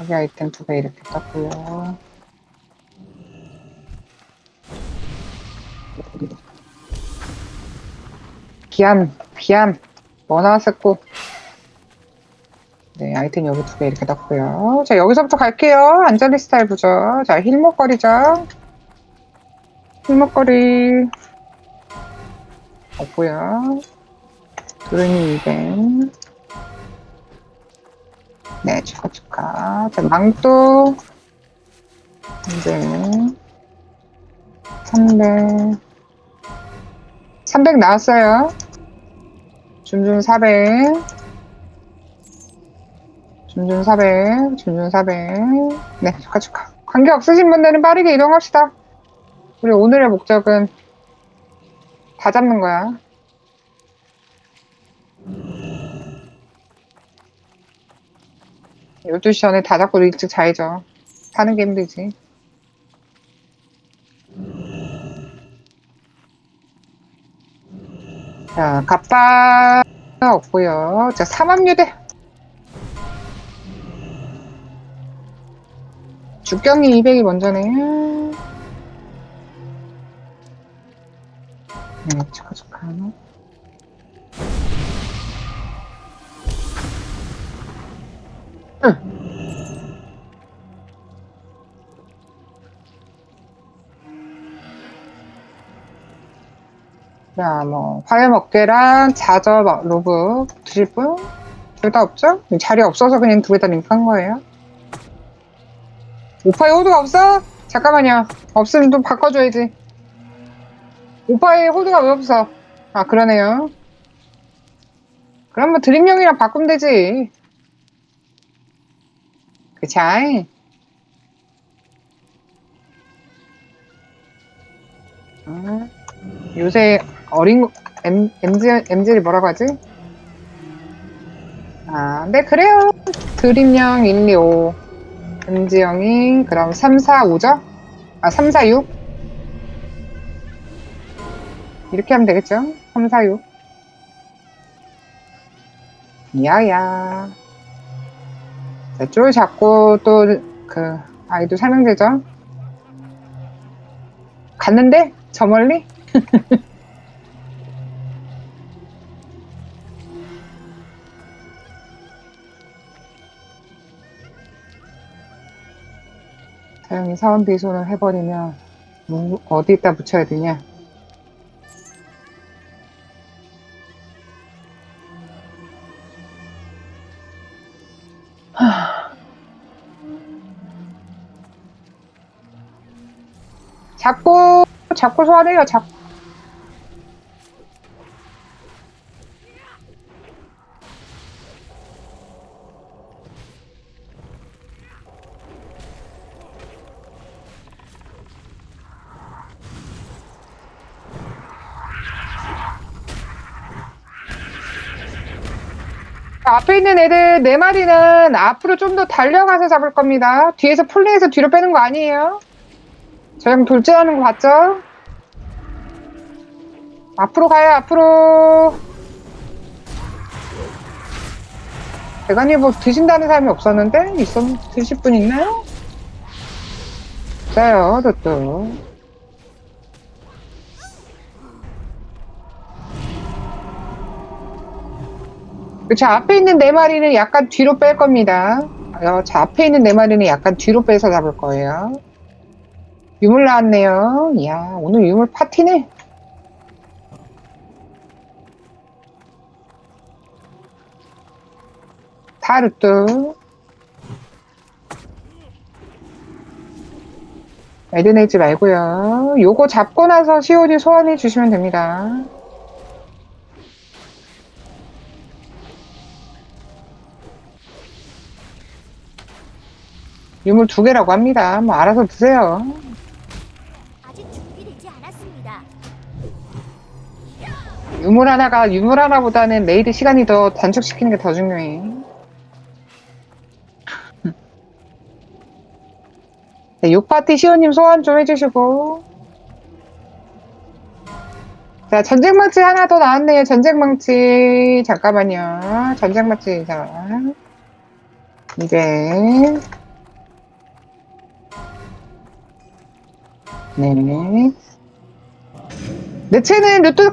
여기 아이템 두 개 이렇게 떴고요. 비암, 비암, 뭐 나왔었고. 네, 아이템 여기 두 개 이렇게 떴고요. 자, 여기서부터 갈게요. 안젤리 스타일 보죠. 자, 힐목걸이죠. 힐목걸이. 없고요. 도르니 이벤. 네, 축하, 축하. 자, 망토. 이제, 300. 300 나왔어요. 준준 400. 준준 400. 준준 400. 네, 축하, 축하. 관계 없으신 분들은 빠르게 이동합시다. 우리 오늘의 목적은 다 잡는 거야. 열두 시 전에 다 잡고 일찍 자야죠. 사는 게 힘들지. 자, 갑바 없고요. 자, 삼합류대. 죽경이 200이 먼저네. 네, 축하, 축하. 자, 뭐, 화염 어깨랑 자저 막 로브 드실 분? 둘다 없죠? 자리 없어서 그냥 두 개 다 링크한 거예요. 오빠의 호두가 없어? 잠깐만요. 없으면 좀 바꿔줘야지. 오빠의 호두가 왜 없어? 아, 그러네요. 그럼 뭐 드림용이랑 바꾸면 되지. 그치? 음, 요새 어린 거- M, MZ, MZ를 뭐라고 하지? 아, 네, 그래요. 드림형 1, 2, 5. MZ형이, 그럼 3, 4, 5죠? 아, 3, 4, 6? 이렇게 하면 되겠죠? 3, 4, 6. 야야. 자, 쫄 잡고 또, 그, 아이도 설명되죠? 갔는데? 저 멀리? 사용이 사원 비손을 해버리면 뭐, 어디다 붙여야 되냐? 하. 잡고 잡고 소환해요. 잡. 앞에 있는 애들 네 마리는 앞으로 좀 더 달려가서 잡을 겁니다. 뒤에서 풀링해서 뒤로 빼는 거 아니에요? 저 형 돌진하는 거 봤죠? 앞으로 가요, 앞으로. 대관이 뭐 드신다는 사람이 없었는데? 있었, 드실 분 있나요? 없어요, 또또. 저 앞에 있는 네 마리는 약간 뒤로 뺄 겁니다. 어, 저 앞에 있는 네 마리는 약간 뒤로 빼서 잡을 거예요. 유물 나왔네요. 이야, 오늘 유물 파티네. 타르트. 애드 내지 말고요. 요거 잡고 나서 COD 소환해 주시면 됩니다. 유물 두 개라고 합니다. 뭐 알아서 드세요. 아직 준비되지 않았습니다. 유물 하나가 유물 하나보다는 메이드 시간이 더 단축시키는 게 더 중요해. 네, 6파티 시호님 소환 좀 해주시고. 자, 전쟁망치 하나 더 나왔네요. 전쟁망치. 잠깐만요. 전쟁망치, 자. 이제. 네. 내 채는 루트